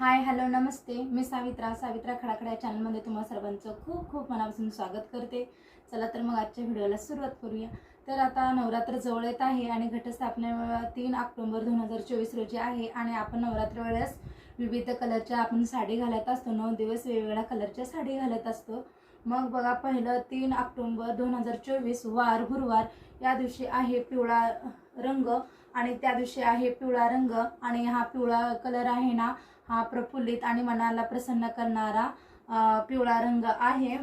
Hi hello नमस्ते. मी सावित्रा सावित्रा खडाखडा चॅनलमध्ये तुम्हा सर्वांचं खूप खूप मनापासून स्वागत करते. चला तर मग आजच्या व्हिडिओला सुरुवात करूया. तर आता नवरात्र जवळ येत आहे आणि घटस्थापना तीन ऑक्टोंबर दोन हजार चोवीस रोजी आहे आणि आपण नवरात्र वेळेस विविध कलरच्या आपण साडी घालत असतो. नऊ दिवस वेगवेगळ्या कलरच्या साडी घालत असतो. मग बघा पहिलं तीन ऑक्टोंबर दोन हजार चोवीस वार गुरुवार या दिवशी आहे पिवळा रंग आणि त्या दिवशी आहे पिवळा रंग आणि हा पिवळा कलर आहे ना हा प्रफुल्लित आणि मनाला प्रसन्न करणारा पिवळा रंग आहे.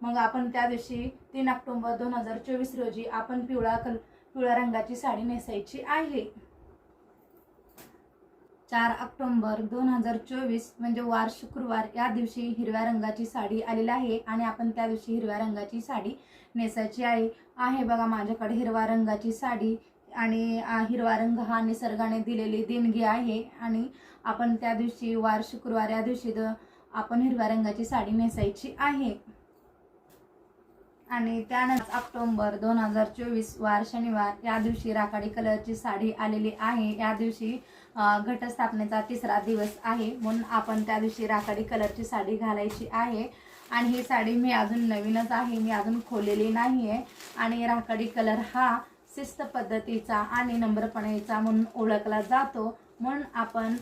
मग आपण त्या दिवशी तीन ऑक्टोंबर दोन हजार चोवीस रोजी आपण पिवळा कल पिवळ्या रंगाची साडी नेसायची आहे. चार ऑक्टोंबर दोन हजार चोवीस म्हणजे वार शुक्रवार या दिवशी हिरव्या रंगाची साडी आलेली आहे आणि आपण त्या दिवशी हिरव्या रंगाची साडी नेसायची आहे. आहे बघा माझ्याकडे हिरव्या रंगाची साडी. आणि हिरवा रंग हा निसर्गाने दिलेली देणगी आहे. आणि आपण त्या दिवशी वार शुक्रवार या दिवशी आपण हिरव्या रंगाची साडी नेसायची आहे. आणि त्यानंतर ऑक्टोंबर दोन हजार चोवीस वार शनिवार या दिवशी राखाडी कलरची साडी आलेली आहे. या दिवशी घटस्थापनेचा तिसरा दिवस आहे म्हणून आपण त्या दिवशी राखाडी कलरची साडी घालायची आहे. आणि ही साडी मी अजून नवीनच आहे. मी अजून खोललेली नाही आहे आणि राखाडी कलर हा शिस्त पद्धतीचा आणि नम्रपणेचा म्हणून ओळखला जातो. म्हणून आपण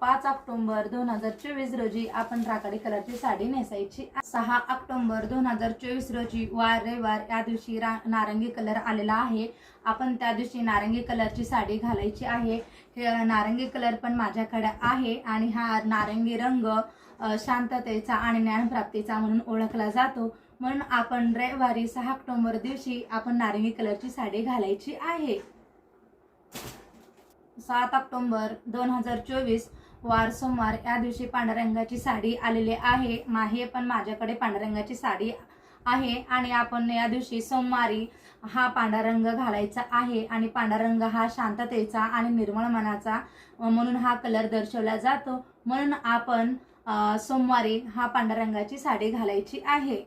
पाच ऑक्टोंबर दोन हजार चोवीस रोजी आपण राखाडी कलरची साडी नेसायची. सहा ऑक्टोंबर दोन हजार चोवीस रोजी वार रविवार या दिवशी रा नारंगी कलर आलेला आहे. आपण त्या दिवशी नारंगी कलरची साडी घालायची आहे. हे नारंगी कलर पण माझ्याकडे आहे आणि हा नारंगी रंग शांततेचा आणि ज्ञानप्राप्तीचा म्हणून ओळखला जातो. म्हणून आपण रविवारी सहा ऑक्टोंबर दिवशी आपण नारंगी कलरची साडी घालायची आहे. सात ऑक्टोंबर दोन हजार चोवीस वार सोमवार या दिवशी पांढऱ्या रंगाची साडी आलेली आहे. मा हे पण माझ्याकडे पांढऱ्या रंगाची साडी आहे आणि आपण या दिवशी सोमवारी हा पांढरा रंग घालायचा आहे आणि पांढरा रंग हा शांततेचा आणि निर्मळ मनाचा म्हणून हा कलर दर्शवला जातो. म्हणून आपण सोमवारी हा पांढऱ्या रंगाची साडी घालायची आहे.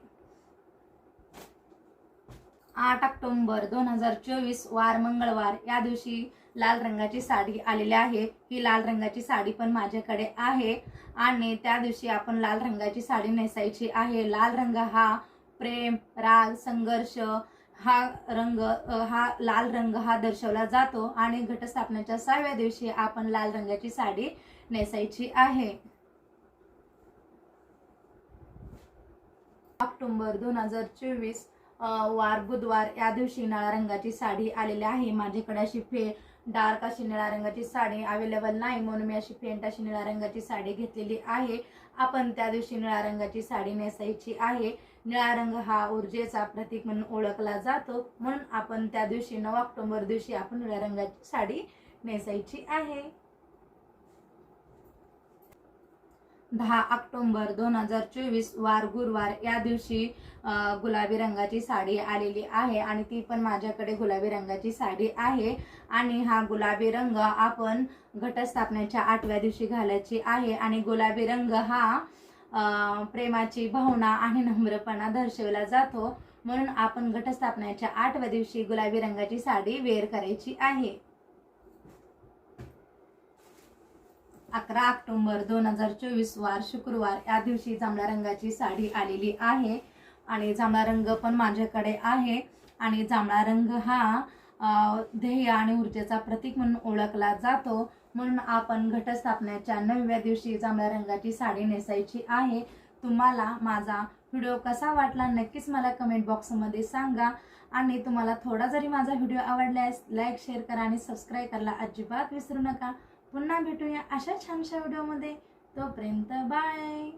आठ ऑक्टोबर दोन हजार चोवीस वार मंगळवार या दिवशी लाल रंगाची साडी आलेली आहे. ही लाल रंगाची साडी पण माझ्याकडे आहे आणि त्या दिवशी आपण लाल रंगाची साडी नेसायची आहे. लाल रंग हा प्रेम राग संघर्ष हा रंग हा लाल रंग हा दर्शवला जातो आणि घटस्थापनेच्या सहाव्या दिवशी आपण लाल रंगाची साडी नेसायची आहे. ऑक्टोबर दोन हजार चोवीस वार बुधवार या दिवशी निळ्या रंगाची साडी आलेली आहे. माझ्याकडे अशी फे डार्क अशी निळ्या रंगाची साडी अवेलेबल नाही म्हणून मी अशी फेंट अशी निळ्या रंगाची साडी घेतलेली आहे. आपण त्या दिवशी निळ्या रंगाची साडी नेसायची आहे. निळा रंग हा ऊर्जेचा प्रतीक म्हणून ओळखला जातो. म्हणून आपण त्या दिवशी नऊ ऑक्टोबर दिवशी आपण निळ्या रंगाची साडी नेसायची आहे. दहा ऑक्टोंबर दोन हजार चोवीस वार गुरुवार या दिवशी गुलाबी रंगाची साडी आलेली आहे आणि ती पण माझ्याकडे गुलाबी रंगाची साडी आहे आणि हा गुलाबी रंग आपण घटस्थापनेच्या आठव्या दिवशी घालायची आहे आणि गुलाबी रंग हा प्रेमाची भावना आणि नम्रपणा दर्शवला जातो. म्हणून आपण घटस्थापनेच्या आठव्या दिवशी गुलाबी रंगाची साडी वेअर करायची आहे. अकरा ऑक्टोंबर दोन हजार चोवीस वार शुक्रवार या दिवशी जांभळ्या रंगाची साडी आलेली आहे. आणि जांभळा रंग पण माझ्याकडे आहे. आणि जांभळा रंग हा ध्येय आणि ऊर्जेचा प्रतीक म्हणून ओळखला जातो. म्हणून आपण घटस्थापनेच्या नवव्या दिवशी जांभळ्या रंगाची साडी नेसायची आहे. तुम्हाला माझा व्हिडिओ कसा वाटला नक्कीच मला कमेंट बॉक्समध्ये सांगा. आणि तुम्हाला थोडा जरी माझा व्हिडिओ आवडल्यास लाईक शेअर करा आणि सबस्क्राईब करायला अजिबात विसरू नका. पुन्हा भेटूया अशा छानशा व्हिडिओमध्ये. तोपर्यंत बाय.